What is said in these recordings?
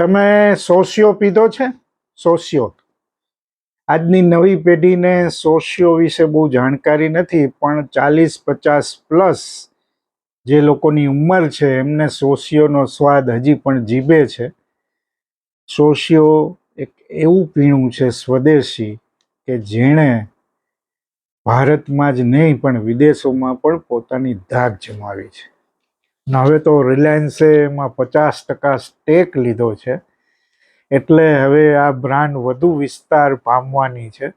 તમે સોશિયો પીધો છે? સોશિયો. આજની નવી પેઢીને સોશિયો વિશે બહુ જાણકારી નથી, પણ ચાલીસ પચાસ પ્લસ જે લોકોની ઉંમર છે, એમને સોશિયોનો સ્વાદ હજી પણ જીભે છે. સોશિયો એક એવું પીણું છે સ્વદેશી કે જેણે ભારતમાં જ નહીં, પણ વિદેશોમાં પણ પોતાની ધાક જમાવી છે. હવે તો રિલાયન્સે એમાં પચાસ ટકા સ્ટેક લીધો છે. એટલે હવે આ બ્રાન્ડ વધુ વિસ્તાર પામવાની છે.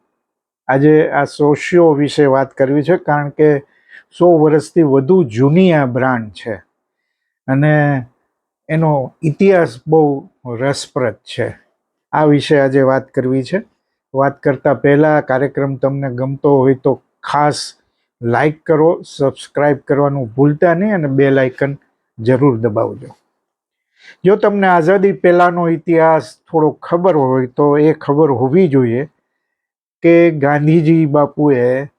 આજે આ સોશિયો વિશે વાત કરવી છે, કારણ કે સો વર્ષથી વધુ જૂની આ બ્રાન્ડ છે. અને એનો ઇતિહાસ બહુ રસપ્રદ છે. આ વિશે આજે વાત કરવી છે. વાત કરતાં પહેલાં કાર્યક્રમ તમને ગમતો હોય તો ખાસ લાઈક કરો સબસ્ક્રાઈબ કરવાનું ભૂલતા નહીં અને બે લાઇકન જરૂર દબાવજો. જો તમને આઝાદી પહેલાંનો ઇતિહાસ થોડો ખબર હોય, તો એ ખબર હોવી જોઈએ કે ગાંધીજી બાપુએ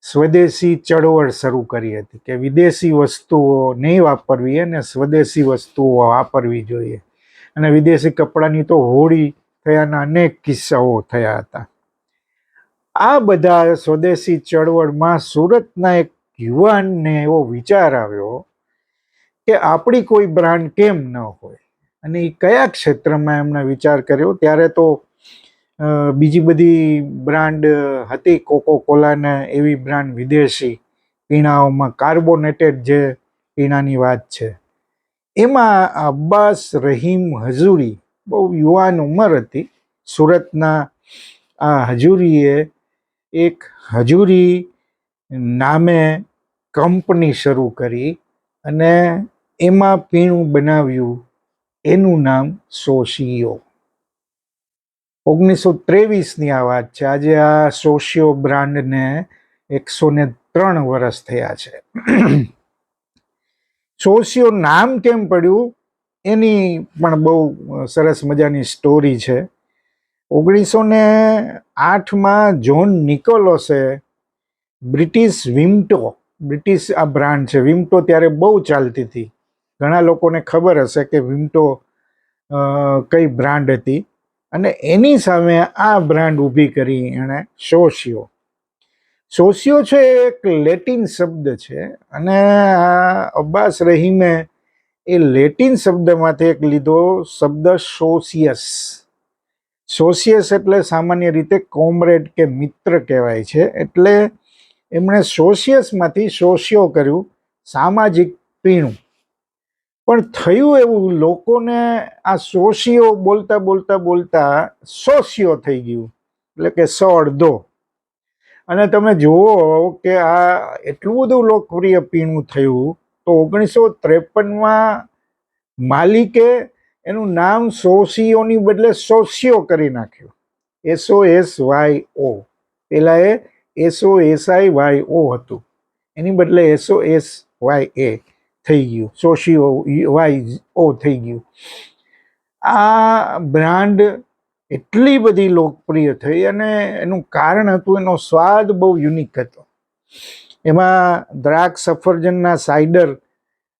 સ્વદેશી ચળવળ શરૂ કરી હતી, કે વિદેશી વસ્તુઓ નહીં વાપરવી અને સ્વદેશી વસ્તુઓ વાપરવી જોઈએ. અને વિદેશી કપડાની તો હોળી થયાના અનેક કિસ્સાઓ થયા હતા. આ બધા સ્વદેશી ચળવળમાં સુરતના એક યુવાનને એવો વિચાર આવ્યો કે આપણી કોઈ બ્રાન્ડ કેમ ન હોય. અને એ કયા ક્ષેત્રમાં એમણે વિચાર કર્યો? ત્યારે તો બીજી બધી બ્રાન્ડ હતી કોકો કોલાને એવી બ્રાન્ડ વિદેશી પીણાઓમાં કાર્બોનેટેડ જે પીણાની વાત છે. એમાં અબ્બાસ રહીમ હજુરી, બહુ યુવાન ઉંમર હતી, સુરતના આ હજુરીએ એક હજુરી નામે કંપની શરૂ કરી અને એમાં પીણું બનાવ્યું. એનું નામ સોશિયો. ઓગણીસો ત્રેવીસની આ વાત છે. આજે આ સોશિયો બ્રાન્ડને એકસો ને ત્રણ વર્ષ થયા છે. સોશિયો નામ કેમ પડ્યું? એની પણ બહુ સરસ મજાની સ્ટોરી છે. ઓગણીસો ને આઠમાં જોન નિકોલોસે બ્રિટિશ વિમટો, બ્રિટિશ આ બ્રાન્ડ છે. વિમટો ત્યારે બહુ ચાલતી હતી. ઘણા લોકોને ખબર હશે કે વિમટો કઈ બ્રાન્ડ હતી. અને એની સામે આ બ્રાન્ડ ઊભી કરી એણે સોશિયો. સોશિયો છે એક લેટિન શબ્દ છે અને આ અબ્બાસ રહીમે એ લેટિન શબ્દમાંથી એક લીધો શબ્દ સોશિયસ. સોશિયસ એટલે સામાન્ય રીતે કોમરેડ કે મિત્ર કહેવાય છે. એટલે એમણે સોશિયસમાંથી સોશિયો કર્યું, સામાજિક પીણું. પણ થયું એવું, લોકોને આ સોશિયો બોલતા બોલતા બોલતા સોશિયો થઈ ગયું. એટલે કે સો અડધો. અને તમે જુઓ કે આ એટલું બધું લોકપ્રિય પીણું થયું તો ઓગણીસો ત્રેપનમાં માલિકે એનું નામ સોશિયોની બદલે સોશિયો કરી નાખ્યું. એસઓ એસ વાય ઓ પેલા એ એસઓ એસઆઈ વાય ઓ હતું. એની બદલે એસઓ એસ વાય એ થઈ ગયું. સોશિયો વાય ઓ થઈ ગયું. આ બ્રાન્ડ એટલી બધી લોકપ્રિય થઈ અને એનું કારણ હતું, એનો સ્વાદ બહુ યુનિક હતો. એમાં દ્રાક્ષ સફરજનના સાઇડર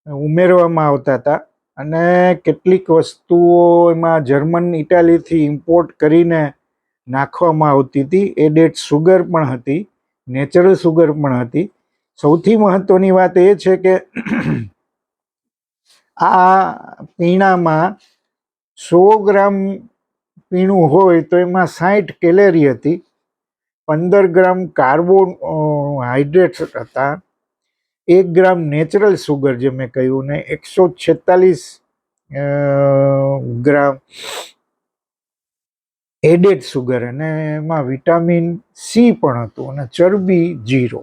ઉમેરવામાં આવતા હતા અને કેટલીક વસ્તુઓ એમાં જર્મન ઇટાલીથી ઇમ્પોર્ટ કરીને નાખવામાં આવતી હતી. એડેડ સુગર પણ હતી, નેચરલ સુગર પણ હતી. સૌથી મહત્ત્વની વાત એ છે કે આ પીણામાં સો ગ્રામ પીણું હોય તો એમાં સાઠ કેલેરી હતી. પંદર ગ્રામ કાર્બોન હાઇડ્રેટ્સ હતા. એક ગ્રામ નેચરલ સુગર જે મેં કહ્યું ને, એકસો છેતાલીસ ગ્રામ એડેડ સુગર. અને એમાં વિટામિન સી પણ હતું અને ચરબી જીરો.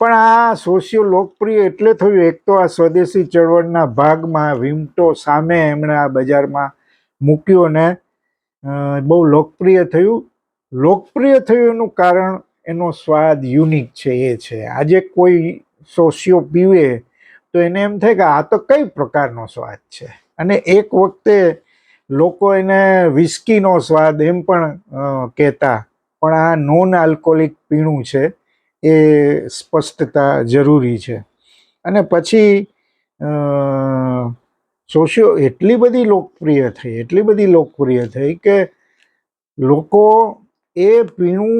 પણ આ સોશિયો લોકપ્રિય એટલે થયું. એક તો આ સ્વદેશી ચળવળના ભાગમાં વિમટો સામે એમણે આ બજારમાં મૂક્યું અને બહુ લોકપ્રિય થયું. લોકપ્રિય થયું એનું કારણ, એનો સ્વાદ યુનિક છે, એ છે. આજે કોઈ સોશિયો પીવે તો એને એમ થાય કે આ તો કઈ પ્રકારનો સ્વાદ છે? અને એક વખતે લોકો એને વિસ્કીનો સ્વાદ એમ પણ કહેતા. પણ આ નોન આલ્કોહોલિક પીણું છે. એ સ્પષ્ટતા જરૂરી છે. અને પછી સોશિયો એટલી બધી લોકપ્રિય થઈ, એટલી બધી લોકપ્રિય થઈ કે લોકો એ પીણું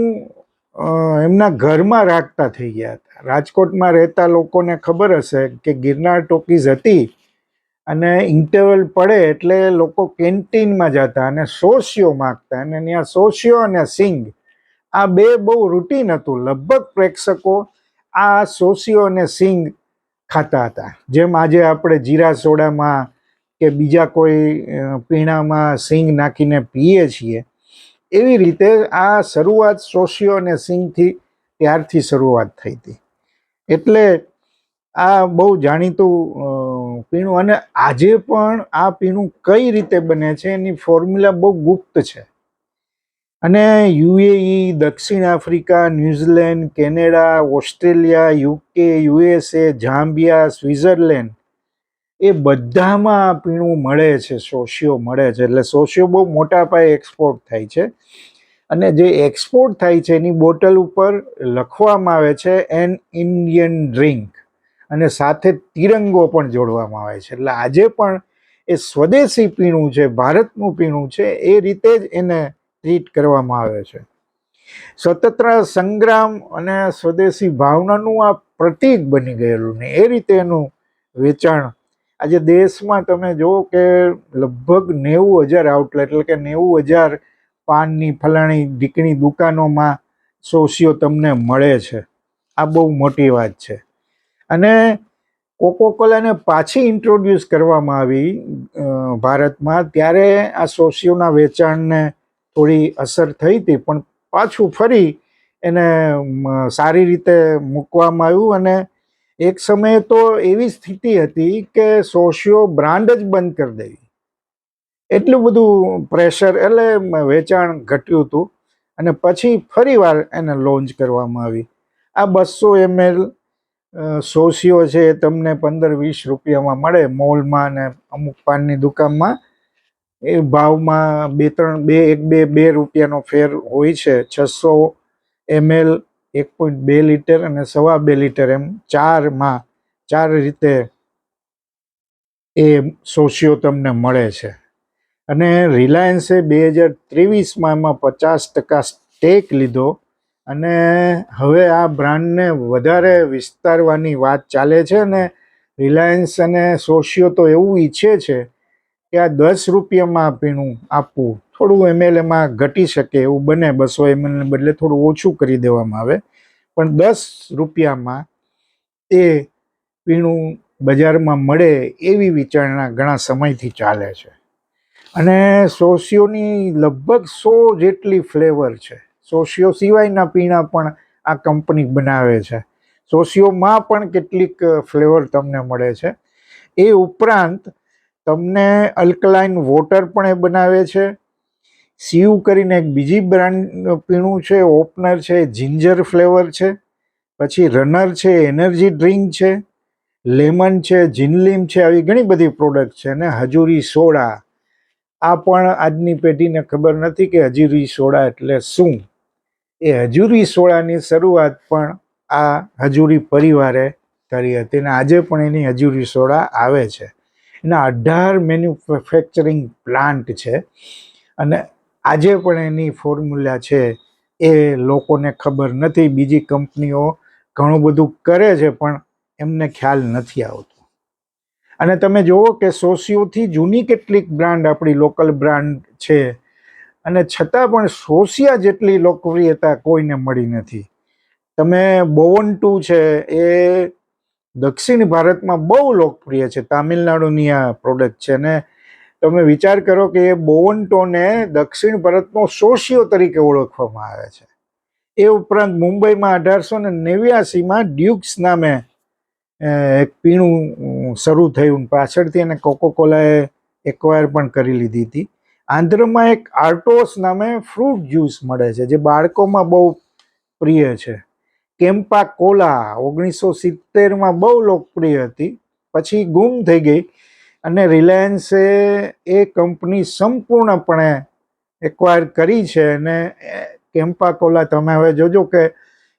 એમના ઘરમાં રાખતા થઈ ગયા હતા. રાજકોટમાં રહેતા લોકોને ખબર હશે કે ગિરનાર ટોકીઝ હતી અને ઇન્ટરવલ પડે એટલે લોકો કેન્ટીનમાં જતા અને સોશિયો માગતા અને ત્યાં સોશિયો અને સિંગ આ બે બહુ રૂટીન હતું. લગભગ પ્રેક્ષકો આ સોશિયો અને સિંગ ખાતા હતા. જેમ આજે આપણે જીરા સોડામાં કે બીજા કોઈ પીણામાં સિંગ નાખીને પીએ છીએ, એવી રીતે આ શરૂઆત સોશિયો અને સિંગથી ત્યારથી શરૂઆત થઈ હતી. એટલે આ બહુ જાણીતું પીણું અને આજે પણ આ પીણું કઈ રીતે બને છે એની ફોર્મ્યુલા બહુ ગુપ્ત છે. અને યુએઈ, દક્ષિણ Africa, New Zealand, Canada, Australia, UK, USA Zambia Switzerland એ બધામાં આ પીણું મળે છે સોશિયો મળે છે. એટલે સોશિયો બહુ મોટા પાયે એક્સપોર્ટ થાય છે. અને જે એક્સપોર્ટ થાય છે, એની બોટલ ઉપર લખવામાં આવે છે એન ઇન્ડિયન ડ્રિંક અને સાથે તિરંગો પણ જોડવામાં આવે છે. એટલે આજે પણ એ સ્વદેશી પીણું છે, ભારતનું પીણું છે, એ રીતે જ એને ટ્રીટ કરવામાં આવે છે. સ્વતંત્ર સંગ્રામ અને સ્વદેશી ભાવનાનું આ પ્રતીક બની ગયેલું ને એ રીતે એનું વેચાણ આજે દેશમાં તમે જુઓ કે લગભગ નેવું હજાર આઉટલેટ એટલે કે નેવું હજાર પાનની ફલાણી ઢીકણી દુકાનોમાં સોશિયો તમને મળે છે. આ બહુ મોટી વાત છે. અને કોકોકોલાને પાછી ઇન્ટ્રોડ્યુસ કરવામાં આવી ભારતમાં. ત્યારે આ સોશિયોના વેચાણને થોડી અસર થઈ હતી, પણ પાછું ફરી એને સારી રીતે મૂકવામાં આવ્યું અને એક સમયે તો એવી સ્થિતિ હતી કે સોશિયો બ્રાન્ડ જ બંધ કરી દેવી. એટલું બધું પ્રેશર એટલે વેચાણ ઘટ્યું હતું અને પછી ફરીવાર એને લોન્ચ કરવામાં આવી. આ બસો એમએલ સોશિયો છે એ તમને પંદર વીસ રૂપિયામાં મળે મોલમાં ને અમુક પાનની દુકાનમાં. એ ભાવમાં બે ત્રણ, બે, એક, બે બે રૂપિયાનો ફેર હોય છે. છસો એમએલ એક પોઈન્ટ બે લીટર અને સવા બે લીટર એમ ચારમાં, ચાર રીતે એ સોશિયો તમને મળે છે. અને રિલાયન્સે બે હજાર ત્રેવીસમાં એમાં પચાસ ટકા સ્ટેક લીધો અને હવે આ બ્રાન્ડને વધારે વિસ્તારવાની વાત ચાલે છે અને રિલાયન્સ અને સોશિયો તો એવું ઈચ્છે છે કે આ દસ રૂપિયામાં પીણું આપવું થોડું એમએલએમાં ઘટી શકે એવું બને, બસો એમએલને બદલે થોડું ઓછું કરી દેવામાં આવે. પણ દસ રૂપિયામાં એ પીણું બજારમાં મળે એવી વિચારણા ઘણા સમયથી ચાલે છે. અને સોશિયોની લગભગ સો જેટલી ફ્લેવર છે. સોશિયો સિવાયના પીણા પણ આ કંપની બનાવે છે. સોશિયોમાં પણ કેટલીક ફ્લેવર તમને મળે છે. એ ઉપરાંત તમને અલ્કલાઇન વોટર પણ એ બનાવે છે. સીયુ કરીને એક બીજી બ્રાન્ડ પીણું છે ઓપનર છે જિંજર ફ્લેવર છે, પછી રનર છે એનર્જી ડ્રિંક છે લેમન છે જિનલીમ છે, આવી ઘણી બધી પ્રોડક્ટ છે અને હજુરી સોડા આ પણ આજની પેઢીને ખબર નથી કે હજુરી સોડા એટલે શું. એ હજુરી સોડાની શરૂઆત પણ આ હજુરી પરિવારે કરી હતી અને આજે પણ એની હજુરી સોડા આવે છે. એના અઢાર મેન્યુફેક્ચરિંગ પ્લાન્ટ છે. અને આજે પણ એની ફોર્મ્યુલા છે, એ લોકોને ખબર નથી, બીજી કંપનીઓ ઘણું બધું કરે છે, પણ એમને ખ્યાલ નથી આવતો. અને તમે જુઓ કે સોશિયોથી જૂની કેટલીક બ્રાન્ડ આપણી લોકલ બ્રાન્ડ છે, અને છતાં પણ સોશિયા જેટલી લોકપ્રિયતા કોઈને મળી નથી. તમે બોવન ટુ છે, એ દક્ષિણ ભારતમાં બહુ લોકપ્રિય છે. તામિલનાડુની આ પ્રોડક્ટ છે ને તમે વિચાર કરો કે એ બોવન્ટોને દક્ષિણ ભારતનો સોશિયો તરીકે ઓળખવામાં આવે છે. એ ઉપરાંત મુંબઈમાં અઢારસો ને નેવ્યાસીમાં ડ્યુક્સ નામે એક પીણું શરૂ થયું. પાછળથી એને કોકોકોલાએ એક્વાયર પણ કરી લીધી હતી. આંધ્રમાં એક આર્ટોસ નામે ફ્રૂટ જ્યુસ મળે છે, જે બાળકોમાં બહુ પ્રિય છે. કેમ્પા કોલા ઓગણીસો સિત્તેરમાં બહુ લોકપ્રિય હતી. પછી ગુમ થઈ ગઈ અને રિલાયન્સે એ કંપની સંપૂર્ણપણે એક્વાયર કરી છે અને કેમ્પા કોલા તમે હવે જોજો કે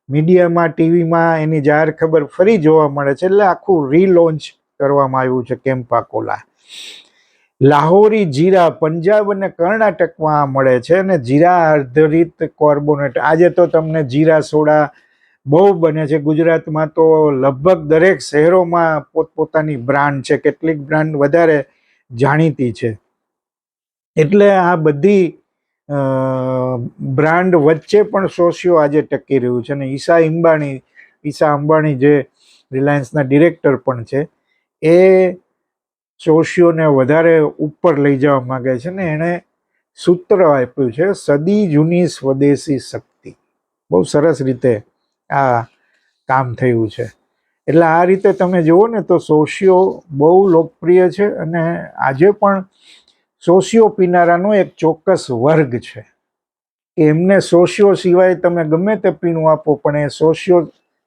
મીડિયામાં, ટીવીમાં એની જાહેર ખબર ફરી જોવા મળે છે. એટલે આખું રીલોન્ચ કરવામાં આવ્યું છે કેમ્પા કોલા લાહોરી જીરા, પંજાબ અને કર્ણાટકમાં મળે છે અને જીરા આધારિત કાર્બોનેટ આજે તો તમને જીરા સોડા બહુ બને છે. ગુજરાતમાં તો લગભગ દરેક શહેરોમાં પોતપોતાની બ્રાન્ડ છે. કેટલીક બ્રાન્ડ વધારે જાણીતી છે. એટલે આ બધી બ્રાન્ડ વચ્ચે પણ સોશિયો આજે ટકી રહ્યું છે. અને ઈશા અંબાણી ઈશા અંબાણી જે રિલાયન્સના ડિરેક્ટર પણ છે, એ સોશિયોને વધારે ઉપર લઈ જવા માગે છે ને એણે સૂત્ર આપ્યું છે, સદી જૂની સ્વદેશી શક્તિ. બહુ સરસ રીતે આ કામ થયું છે. એટલે આ રીતે તમે જુઓ ને તો સોશિયો બહુ લોકપ્રિય છે અને આજે પણ સોશિયો પીનારાનો એક ચોક્કસ વર્ગ છે. એમને સોશિયો સિવાય તમે ગમે તે પીણું આપો, પણ એ સોશિયો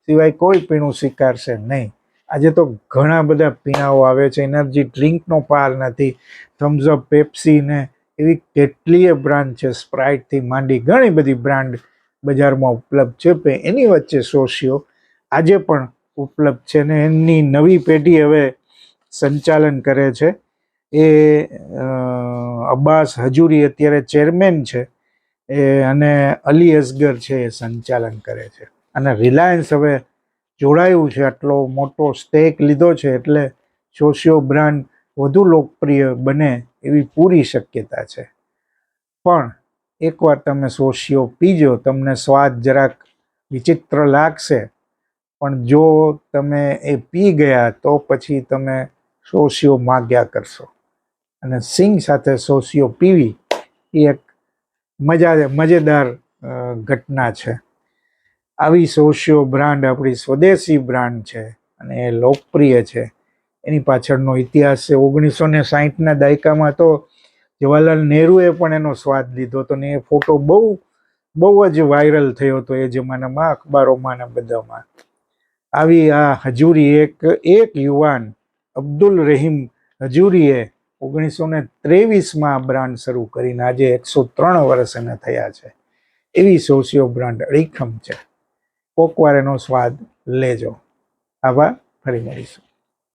સિવાય કોઈ પીણું સ્વીકારશે નહીં. આજે તો ઘણા બધા પીણાઓ આવે છે, એનર્જી ડ્રિંકનો પાર નથી થમ્સઅપ પેપ્સી ને એવી કેટલીય બ્રાન્ડ છે, સ્પ્રાઇટથી માંડી ઘણી બધી બ્રાન્ડ બજારમાં ઉપલબ્ધ છે પણ એની વચ્ચે સોશિયો આજે પણ ઉપલબ્ધ છે ને એની નવી પેઢી હવે સંચાલન કરે છે. એ અબ્બાસ હજુરી અત્યારે ચેરમેન છે. એ, અને અલી અસગર છે એ સંચાલન કરે છે. અને રિલાયન્સ હવે જોડાયું છે, આટલો મોટો સ્ટેક લીધો છે એટલે સોશિયો બ્રાન્ડ વધુ લોકપ્રિય બને એવી પૂરી શક્યતા છે. પણ એકવાર તમે સોશિયો પીજો, તમને સ્વાદ જરાક વિચિત્ર લાગશે, પણ જો તમે એ પી ગયા તો પછી તમે સોશિયો માગ્યા કરશો. અને સિંગ સાથે સોશિયો પીવી એ એક મજા, મજેદાર ઘટના છે. આવી સોશિયો બ્રાન્ડ આપણી સ્વદેશી બ્રાન્ડ છે અને એ લોકપ્રિય છે. એની પાછળનો ઇતિહાસ છે ઓગણીસો ને સાહીઠના દાયકામાં તો જવાહરલાલ નહેરુએ પણ એનો સ્વાદ લીધો હતો ને એ ફોટો બહુ બહુ જ વાયરલ થયો હતો એ જમાનામાં, અખબારોમાં ને બધામાં. આવી આ હજુરી એક એક યુવાન અબ્દુલ રહીમ હજુરીએ ઓગણીસો ને ત્રેવીસમાં બ્રાન્ડ શરૂ કરીને આજે એકસો ત્રણ વર્ષ એને થયા છે. એવી સોશિયો બ્રાન્ડ અડીખમ છે. કોકવાર એનો સ્વાદ લેજો. આભાર. ફરી મળીશું.